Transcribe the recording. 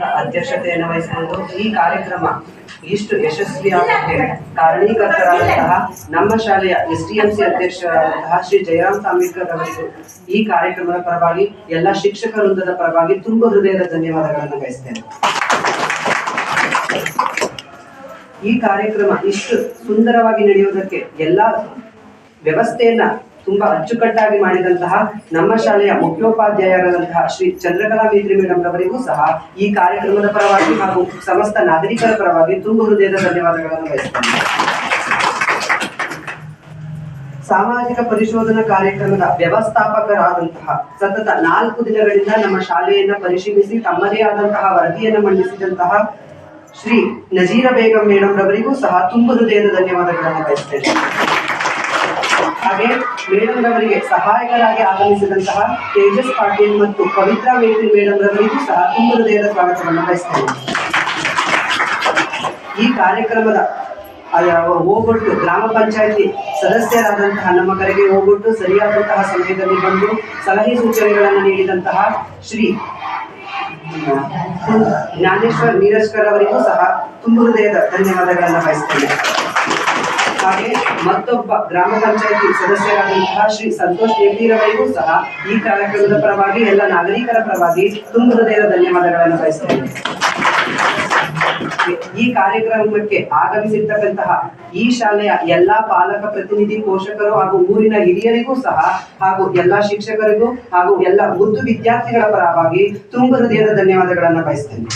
ಅಧ್ಯಕ್ಷತೆಯನ್ನು ವಹಿಸಿಕೊಂಡು ಈ ಕಾರ್ಯಕ್ರಮ ಇಷ್ಟು ಯಶಸ್ವಿಯಾಗಕ್ಕೆ ಕಾರಣೀಕರ್ತರಾದಂತಹ ನಮ್ಮ ಶಾಲೆಯ ಎಸ್ ಟಿ ಎಂ ಸಿ ಅಧ್ಯಕ್ಷರಾದಂತಹ ಶ್ರೀ ಜಯರಾಮ್ ಸಾಂಬೇಡ್ಕರ್ ಅವರಿಗೂ ಈ ಕಾರ್ಯಕ್ರಮದ ಪರವಾಗಿ ಎಲ್ಲ ಶಿಕ್ಷಕ ವೃಂದದ ಪರವಾಗಿ ತುಂಬಾ ಹೃದಯದ ಧನ್ಯವಾದಗಳನ್ನು ಬಯಸ್ತೇನೆ. ಈ ಕಾರ್ಯಕ್ರಮ ಇಷ್ಟು ಸುಂದರವಾಗಿ ನಡೆಯುವುದಕ್ಕೆ ಎಲ್ಲ ವ್ಯವಸ್ಥೆಯನ್ನ ತುಂಬಾ ಅಚ್ಚುಕಟ್ಟಾಗಿ ಮಾಡಿದಂತಹ ನಮ್ಮ ಶಾಲೆಯ ಮುಖ್ಯೋಪಾಧ್ಯಾಯರಾದಂತಹ ಶ್ರೀ ಚಂದ್ರಕಲಾ ಮೇತ್ರಿ ಮೇಡಮ್ ರವರಿಗೂ ಸಹ ಈ ಕಾರ್ಯಕ್ರಮದ ಪರವಾಗಿ ಹಾಗೂ ಸಮಸ್ತ ನಾಗರಿಕರ ಪರವಾಗಿ ತುಂಬ ಹೃದಯದ ಧನ್ಯವಾದಗಳನ್ನು ಬಯಸುತ್ತೇನೆ ಸಾಮಾಜಿಕ ಪರಿಶೋಧನಾ ಕಾರ್ಯಕ್ರಮದ ವ್ಯವಸ್ಥಾಪಕರಾದಂತಹ ಸತತ ನಾಲ್ಕು ದಿನಗಳಿಂದ ನಮ್ಮ ಶಾಲೆಯನ್ನ ಪರಿಶೀಲಿಸಿ ತಮ್ಮದೇ ಆದಂತಹ ವರದಿಯನ್ನು ಮಂಡಿಸಿದಂತಹ ಶ್ರೀ ನಜೀರ ಬೇಗಂ ಮೇಡಮ್ ರವರಿಗೂ ಸಹ ತುಂಬ ಹೃದಯದ ಧನ್ಯವಾದಗಳನ್ನು ಬಯಸ್ತೇನೆ. ಹಾಗೆ ಮೇಡಮ್ ರವರಿಗೆ ಸಹಾಯಕರಾಗಿ ಆಗಮಿಸಿದಂತಹ ತೇಜಸ್ ಪಾಟೀಲ್ ಮತ್ತು ಪವಿತ್ರ ಮೇತ್ರಿ ಮೇಡಮ್ ರವರಿಗೂ ಸಹ ತುಂಬ ಹೃದಯದ ಸ್ವಾಗತವನ್ನು ಬಯಸ್ತೇನೆ. ಈ ಕಾರ್ಯಕ್ರಮದ ಹೋಗೊಟ್ಟು ಗ್ರಾಮ ಪಂಚಾಯತಿ ಸದಸ್ಯರಾದಂತಹ ನಮ್ಮ ಕರೆಗೆ ಹೋಗೊಟ್ಟು ಸರಿಯಾದಂತಹ ಸಮಯದಲ್ಲಿ ಬಂದು ಸಲಹೆ ಸೂಚನೆಗಳನ್ನು ನೀಡಿದಂತಹ ಶ್ರೀ ಜ್ಞಾನೇಶ್ವರ್ ನೀರಜ್ಕರ್ ಅವರಿಗೂ ಸಹ ತುಂಬ ಹೃದಯದ ಧನ್ಯವಾದಗಳನ್ನು ಬಯಸ್ತೇನೆ. ಹಾಗೆ ಮತ್ತೊಬ್ಬ ಗ್ರಾಮ ಪಂಚಾಯತಿ ಸದಸ್ಯರಾದಂತಹ ಶ್ರೀ ಸಂತೋಷ್ ಅವರಿಗೂ ಸಹ ಈ ಕಾರ್ಯಕ್ರಮದ ಪರವಾಗಿ, ಎಲ್ಲ ನಾಗರಿಕರ ಪರವಾಗಿ ತುಂಬ ಹೃದಯದ ಧನ್ಯವಾದಗಳನ್ನು ಬಯಸ್ತೇನೆ ಈ ಕಾರ್ಯಕ್ರಮಕ್ಕೆ ಆಗಮಿಸಿರ್ತಕ್ಕಂತಹ ಈ ಶಾಲೆಯ ಎಲ್ಲಾ ಪಾಲಕ ಪ್ರತಿನಿಧಿ, ಪೋಷಕರು ಹಾಗೂ ಊರಿನ ಹಿರಿಯರಿಗೂ ಸಹ ಹಾಗೂ ಎಲ್ಲಾ ಶಿಕ್ಷಕರಿಗೂ ಹಾಗೂ ಎಲ್ಲ ಮುದ್ದು ವಿದ್ಯಾರ್ಥಿಗಳ ಪರವಾಗಿ ತುಂಬ ಹೃದಯದ ಧನ್ಯವಾದಗಳನ್ನು ಬಯಸ್ತೇನೆ